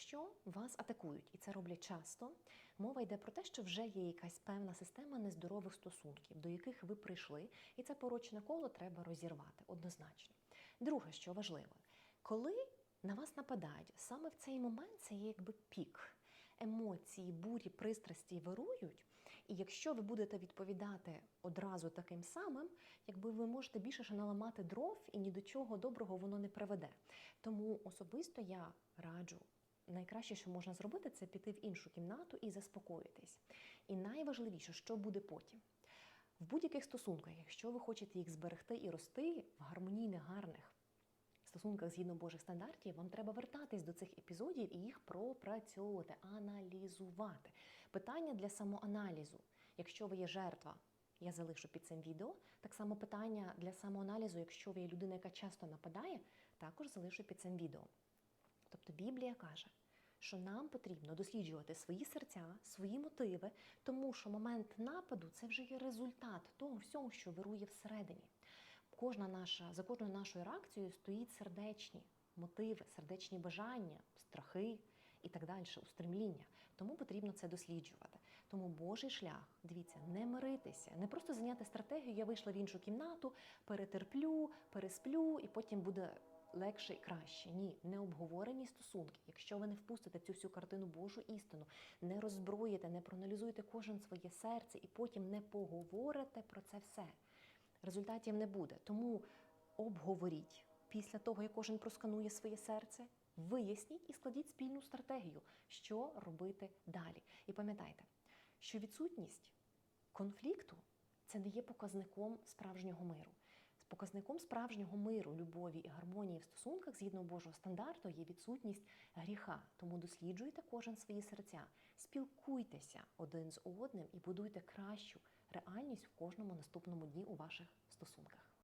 Якщо вас атакують, і це роблять часто, мова йде про те, що вже є якась певна система нездорових стосунків, до яких ви прийшли, і це порочне коло треба розірвати однозначно. Друге, що важливо, коли на вас нападають, саме в цей момент це є якби пік. Емоції, бурі, пристрасті вирують, і якщо ви будете відповідати одразу таким самим, якби ви можете більше ще наламати дров і ні до чого доброго воно не приведе. Тому особисто я раджу. Найкраще, що можна зробити, це піти в іншу кімнату і заспокоїтись. І найважливіше, що буде потім. В будь-яких стосунках, якщо ви хочете їх зберегти і рости в гармонійних, гарних стосунках згідно Божих стандартів, вам треба вертатись до цих епізодів і їх пропрацьовувати, аналізувати. Питання для самоаналізу. Якщо ви є жертва, я залишу під цим відео. Так само питання для самоаналізу, якщо ви є людина, яка часто нападає, також залишу під цим відео. Тобто Біблія каже, що нам потрібно досліджувати свої серця, свої мотиви, тому що момент нападу це вже є результат того всього, що вирує всередині. Кожна наша, за кожною нашою реакцією стоїть сердечні мотиви, сердечні бажання, страхи і так далі, устремління. Тому потрібно це досліджувати. Тому Божий шлях, дивіться, не миритися, не просто зайняти стратегію, я вийшла в іншу кімнату, перетерплю, пересплю, і потім буде легше і краще. Ні, не обговорені стосунки. Якщо ви не впустите цю всю картину Божу істину, не роззброїте, не проаналізуєте кожен своє серце і потім не поговорите про це все. Результатів не буде. Тому обговоріть після того, як кожен просканує своє серце. Виясніть і складіть спільну стратегію, що робити далі. І пам'ятайте, що відсутність конфлікту це не є показником справжнього миру. Показником справжнього миру, любові і гармонії в стосунках згідно Божого стандарту є відсутність гріха. Тому досліджуйте кожен свої серця, спілкуйтеся один з одним і будуйте кращу реальність в кожному наступному дні у ваших стосунках.